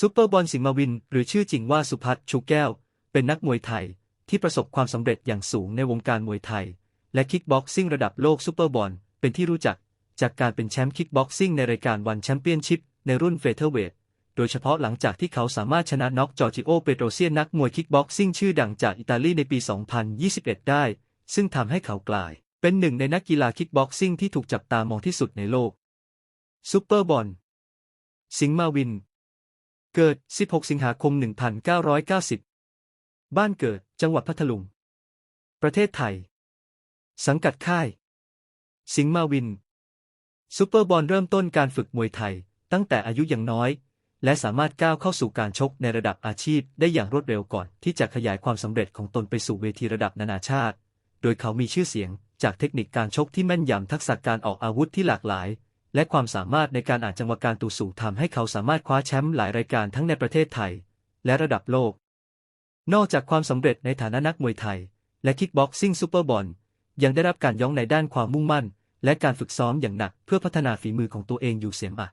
ซูเปอร์บอลสิงห์มาวิน หรือชื่อจริงว่าสุพัฒน์ชูแก้ว เป็นนักมวยไทยที่ประสบความสำเร็จอย่างสูงในวงการมวยไทย และคิกบ็อกซิ่งระดับโลกซูเปอร์บอลเป็นที่รู้จัก จากการเป็นแชมป์คิกบ็อกซิ่งในรายการวันแชมเปี้ยนชิพในรุ่นเฟเธอร์เวทโดยเฉพาะหลังจากที่เขาสามารถชนะน็อกจอร์จิโอ เปโตรเซียนนักมวยคิกบ็อกซิ่งชื่อดังจากอิตาลีในปี 2021 ได้ ซึ่งทำให้เขากลาย เป็นหนึ่งในนักกีฬาคิกบ็อกซิ่งที่ถูกจับตามองที่สุดในโลกซูเปอร์บอลสิงห์มาวิน เกิด 16 สิงหาคม 1990 บ้านเกิด จังหวัดพัทลุง ประเทศไทย สังกัดค่าย สิงห์มาวิน ซูเปอร์บอลเริ่มต้นการฝึกมวยไทย ตั้งแต่อายุยังน้อย และสามารถก้าวเข้าสู่การชกในระดับอาชีพได้อย่างรวดเร็วก่อน ที่จะขยายความสำเร็จของตนไปสู่เวทีระดับนานาชาติ โดยเขามีชื่อเสียงจากเทคนิคการชกที่แม่นยำทักษะการออกอาวุธที่หลากหลาย และความสามารถในการอ่านจังหวะการตูสู่ทำให้เขาสามารถคว้าแชมป์หลายรายการทั้งในประเทศไทย และระดับโลก นอกจากความสำเร็จในฐานะนักมวยไทย และคิกบ็อกซิ่งซูเปอร์บอลยังได้รับการย้องในด้านความมุ่งมั่น และการฝึกซ้อมอย่างหนักเพื่อพัฒนาฝีมือของตัวเองอยู่เสียงอะ